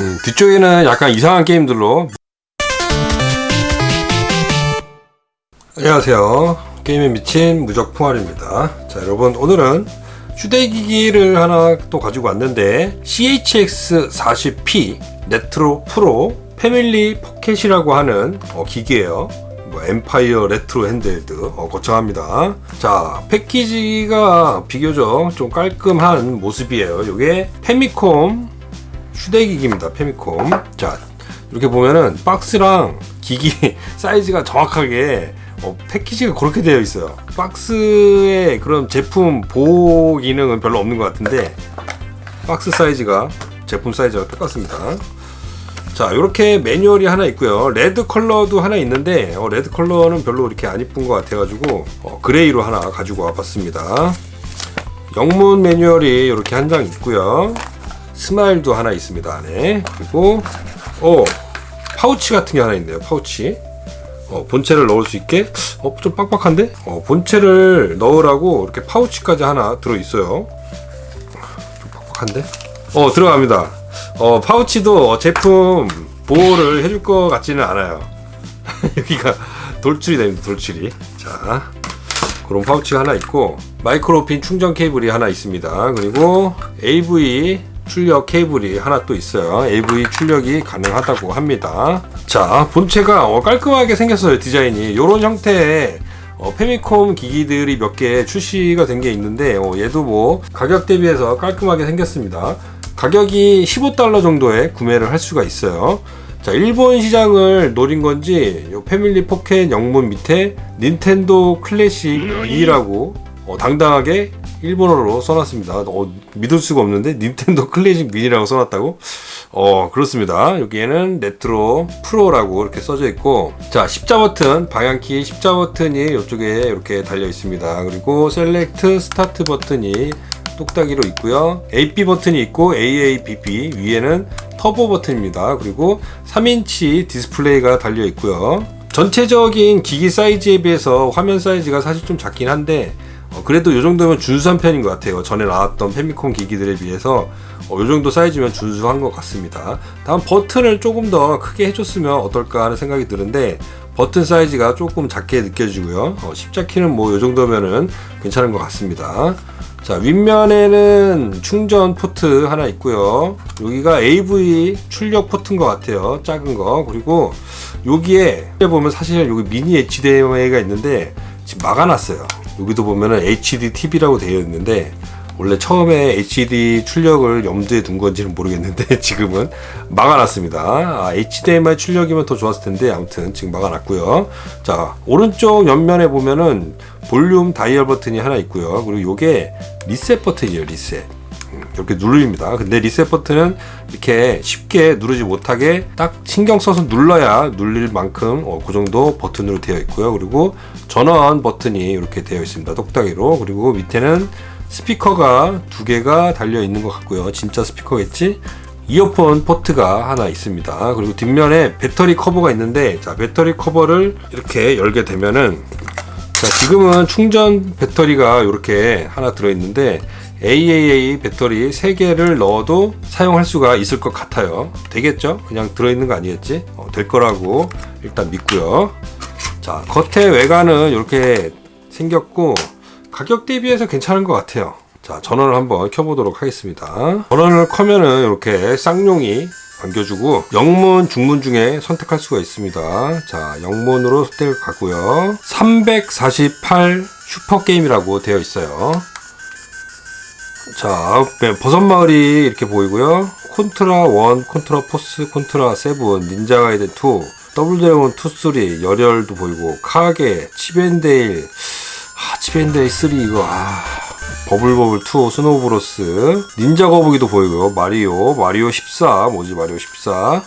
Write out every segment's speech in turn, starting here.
음, 뒤쪽에는 약간 이상한 게임들로. 안녕하세요. 게임에 미친 무적풍활입니다. 자 여러분 오늘은 휴대기기를 하나 또 가지고 왔는데 CHX40P 레트로 프로 패밀리 포켓이라고 하는 어, 기기예요. 뭐 엠파이어 레트로 핸드헬드 어, 거창합니다. 자 패키지가 비교적 좀 깔끔한 모습이에요. 이게 페미콤 휴대기기입니다. 페미콤. 자, 이렇게 보면은 박스랑 기기 사이즈가 정확하게 어, 패키지가 그렇게 되어 있어요. 박스에 그런 제품 보호 기능은 별로 없는 것 같은데 박스 사이즈가 제품 사이즈가 똑같습니다. 자, 이렇게 매뉴얼이 하나 있고요. 레드 컬러도 하나 있는데 어, 레드 컬러는 별로 이렇게 안 이쁜 것 같아가지고 어, 그레이로 하나 가지고 와봤습니다. 영문 매뉴얼이 이렇게 한 장 있고요. 스마일도 하나 있습니다 안에. 그리고 어 파우치 같은 게 하나 있네요 파우치. 어, 본체를 넣을 수 있게. 어, 좀 빡빡한데? 어, 본체를 넣으라고 이렇게 파우치까지 하나 들어 있어요. 좀 빡빡한데? 어 들어갑니다. 어 파우치도 제품 보호를 해줄 것 같지는 않아요. 여기가 돌출이 됩니다 돌출이. 자 그런 파우치가 하나 있고 마이크로핀 충전 케이블이 하나 있습니다. 그리고 AV 출력 케이블이 하나 또 있어요. AV 출력이 가능하다고 합니다. 자, 본체가 어, 깔끔하게 생겼어요. 디자인이. 이런 형태의 어, 페미콤 기기들이 몇 개 출시가 된 게 있는데 어, 얘도 뭐 가격 대비해서 깔끔하게 생겼습니다. 가격이 15달러 정도에 구매를 할 수가 있어요. 자, 일본 시장을 노린 건지 요 패밀리 포켓 영문 밑에 닌텐도 클래식 2라고 어, 당당하게 일본어로 써놨습니다. 어, 믿을 수가 없는데 닌텐도 클래식 미니라고 써놨다고? 어 그렇습니다. 여기에는 레트로 프로라고 이렇게 써져 있고 자 십자 버튼 방향키 십자 버튼이 이쪽에 이렇게 달려 있습니다. 그리고 셀렉트 스타트 버튼이 똑딱이로 있고요. AP 버튼이 있고 AABB 위에는 터보 버튼입니다. 그리고 3인치 디스플레이가 달려 있고요. 전체적인 기기 사이즈에 비해서 화면 사이즈가 사실 좀 작긴 한데 어, 그래도 이 정도면 준수한 편인 것 같아요. 전에 나왔던 페미콘 기기들에 비해서 어, 이 정도 사이즈면 준수한 것 같습니다. 다음 버튼을 조금 더 크게 해줬으면 어떨까 하는 생각이 드는데 버튼 사이즈가 조금 작게 느껴지고요. 어, 십자키는 뭐이 정도면은 괜찮은 것 같습니다. 자 윗면에는 충전 포트 하나 있고요 여기가 AV 출력 포트인 것 같아요 작은 거 그리고 여기에 보면 사실 여기 미니 HDMI가 있는데 지금 막아놨어요 여기도 보면은 HD TV라고 되어 있는데 원래 처음에 HD 출력을 염두에 둔 건지는 모르겠는데 지금은 막아놨습니다. 아, HDMI 출력이면 더 좋았을 텐데 아무튼 지금 막아놨고요. 자 오른쪽 옆면에 보면은 볼륨 다이얼 버튼이 하나 있고요. 그리고 이게 리셋 버튼이에요. 리셋. 음, 이렇게 누릅니다. 근데 리셋 버튼은 이렇게 쉽게 누르지 못하게 딱 신경 써서 눌러야 눌릴 만큼 어, 그 정도 버튼으로 되어 있고요. 그리고 전원 버튼이 이렇게 되어 있습니다. 똑딱이로. 그리고 밑에는 스피커가 두 개가 달려 있는 것 같고요. 진짜 스피커겠지? 이어폰 포트가 하나 있습니다. 그리고 뒷면에 배터리 커버가 있는데, 자, 배터리 커버를 이렇게 열게 되면은, 자, 지금은 충전 배터리가 이렇게 하나 들어있는데, AAA 배터리 3개를 넣어도 사용할 수가 있을 것 같아요. 되겠죠? 그냥 들어있는 거 아니겠지? 어, 될 거라고 일단 믿고요. 자, 겉에 외관은 이렇게 생겼고, 가격 대비해서 괜찮은 것 같아요. 자, 전원을 한번 켜보도록 하겠습니다. 전원을 켜면은 이렇게 쌍용이 안겨주고 영문, 중문 중에 선택할 수가 있습니다. 자, 영문으로 선택을 가고요. 348 슈퍼게임이라고 되어 있어요. 자, 네, 버섯마을이 이렇게 보이고요. 콘트라 1, 콘트라 포스, 콘트라 7, 닌자 가이드 2, 더블 드래곤 2, 3, 열혈도 보이고, 카게, 치벤데일, 아, 치벤데일 3 이거, 아, 버블버블 2, 스노우브로스, 닌자 거북이도 보이고요. 마리오, 마리오 14, 뭐지, 마리오 14.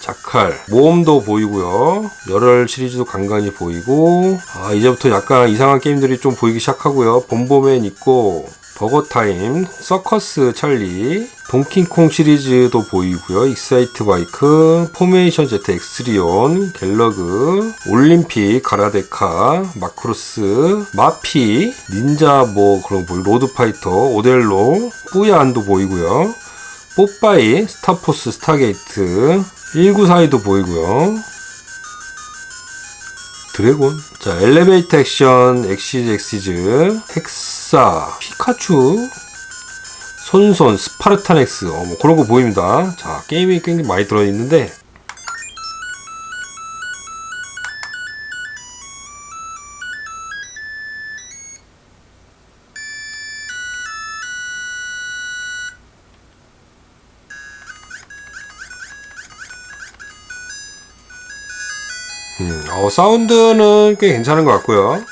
자칼, 모험도 보이고요. 열혈 시리즈도 간간히 보이고, 아, 이제부터 약간 이상한 게임들이 좀 보이기 시작하고요. bomberman 있고, 버거타임, 서커스 찰리, 동킹콩 시리즈도 보이고요. 익사이트 바이크, 포메이션 제트 엑스리온, 갤러그, 올림픽, 가라데카, 마크로스, 마피, 닌자 뭐 그런 거 보이고, 로드파이터, 오델로, 뿌야안도 보이고요. 뽀빠이, 스타포스, 스타게이트, 1942도 보이고요. 드래곤. 자, 엘리베이터 액션, 엑시즈, 엑시즈, 헥 사, 피카츄, 손손, 스파르타넥스, 어, 뭐 그런 거 보입니다. 자, 게임이 굉장히 많이 들어있는데, 음, 어, 사운드는 꽤 괜찮은 것 같고요.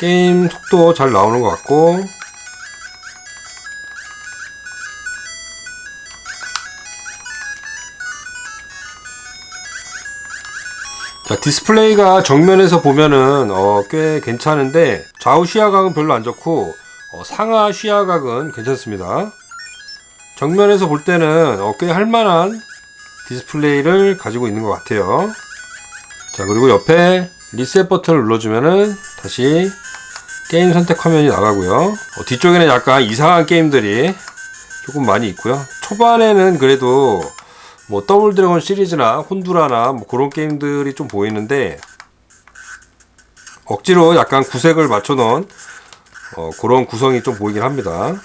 게임 속도 잘 나오는 것 같고, 자, 디스플레이가 정면에서 보면은 어, 꽤 괜찮은데 좌우 시야각은 별로 안 좋고 어, 상하 시야각은 괜찮습니다. 정면에서 볼 때는 어, 꽤 할만한 디스플레이를 가지고 있는 것 같아요. 자 그리고 옆에 리셋 버튼을 눌러주면은 다시 게임 선택 화면이 나가고요. 어, 뒤쪽에는 약간 이상한 게임들이 조금 많이 있고요. 초반에는 그래도 뭐 더블 드래곤 시리즈나 혼두라나 뭐 그런 게임들이 좀 보이는데 억지로 약간 구색을 맞춰놓은 어, 그런 구성이 좀 보이긴 합니다.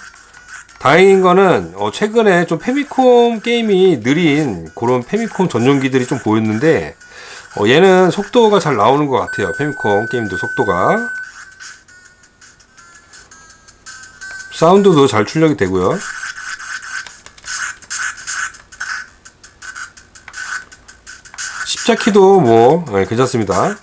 다행인 거는 어, 최근에 좀 페미콤 게임이 느린 그런 페미콤 전용기들이 좀 보였는데 어, 얘는 속도가 잘 나오는 것 같아요. 페미콤 게임도 속도가 사운드도 잘 출력이 되고요. 십자키도 뭐 네, 괜찮습니다.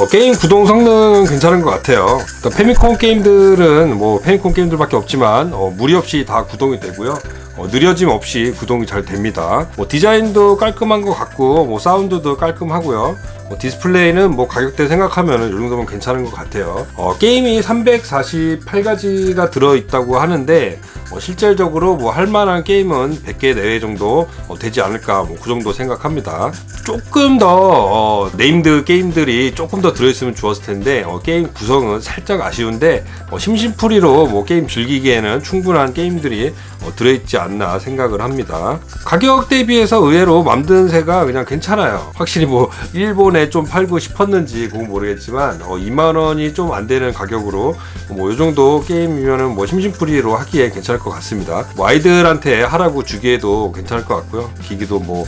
어, 게임 구동 성능은 괜찮은 것 같아요. 일단 페미콘 게임들은 뭐 페미콘 게임들밖에 없지만 어, 무리 없이 다 구동이 되고요. 어, 느려짐 없이 구동이 잘 됩니다. 뭐 디자인도 깔끔한 것 같고 뭐 사운드도 깔끔하고요. 뭐 디스플레이는 뭐 가격대 생각하면 이 정도면 괜찮은 것 같아요. 어, 게임이 348가지가 들어있다고 하는데 어, 실질적으로 뭐 할만한 게임은 100개 내외 정도 어, 되지 않을까 뭐 그 정도 생각합니다. 조금 더 어, 네임드 게임들이 조금 더 들어있으면 좋았을 텐데 어, 게임 구성은 살짝 아쉬운데 어, 심심풀이로 뭐 게임 즐기기에는 충분한 게임들이 어, 들어있지 않나 생각을 합니다. 가격 대비해서 의외로 맘드는 새가 그냥 괜찮아요. 확실히 뭐 일본 에좀 팔고 싶었는지 그건 모르겠지만 어, 2만 원이 좀 안 되는 가격으로 뭐 이 정도 게임이면은 뭐 심심풀이로 하기에 괜찮을 것 같습니다. 뭐 아이들한테 하라고 주기에도 괜찮을 것 같고요. 기기도 뭐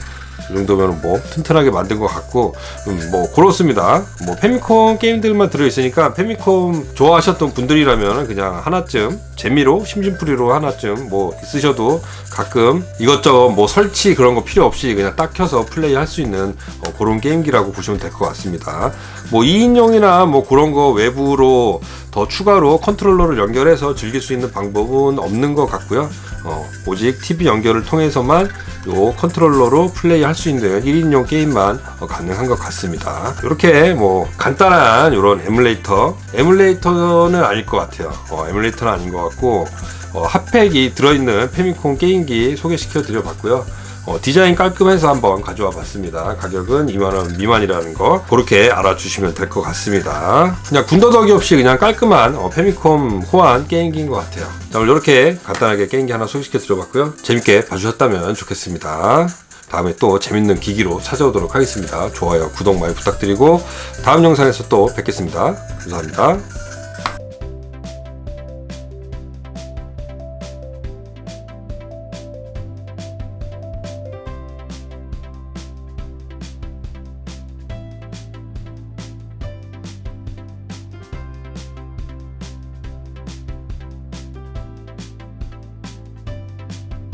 이 정도면 뭐 튼튼하게 만든 것 같고 음, 뭐 그렇습니다. 뭐 페미콤 게임들만 들어 있으니까 페미콤 좋아하셨던 분들이라면 그냥 하나쯤 재미로 심심풀이로 하나쯤 뭐 있으셔도 가끔 이것저것 뭐 설치 그런 거 필요 없이 그냥 딱 켜서 플레이 할 수 있는 어, 그런 게임기라고 보시면 될 것 같습니다. 뭐 2인용이나 뭐 그런 거 외부로 더 추가로 컨트롤러를 연결해서 즐길 수 있는 방법은 없는 것 같고요. 어, 오직 TV 연결을 통해서만 요 컨트롤러로 플레이할 수 있는 1인용 게임만 어, 가능한 것 같습니다. 이렇게 뭐 간단한 이런 에뮬레이터, 에뮬레이터는 아닐 것 같아요. 어, 에뮬레이터는 아닌 것 같고 어, 핫팩이 들어있는 페미콘 게임기 소개시켜 드려봤고요. 어, 디자인 깔끔해서 한번 가져와 봤습니다. 가격은 2만원 미만이라는 거 그렇게 알아주시면 될 것 같습니다. 그냥 군더더기 없이 그냥 깔끔한 어, 페미콤 호환 게임기인 것 같아요. 자, 오늘 이렇게 간단하게 게임기 하나 소개시켜 드려봤고요. 재밌게 봐주셨다면 좋겠습니다. 다음에 또 재밌는 기기로 찾아오도록 하겠습니다. 좋아요, 구독 많이 부탁드리고 다음 영상에서 또 뵙겠습니다. 감사합니다.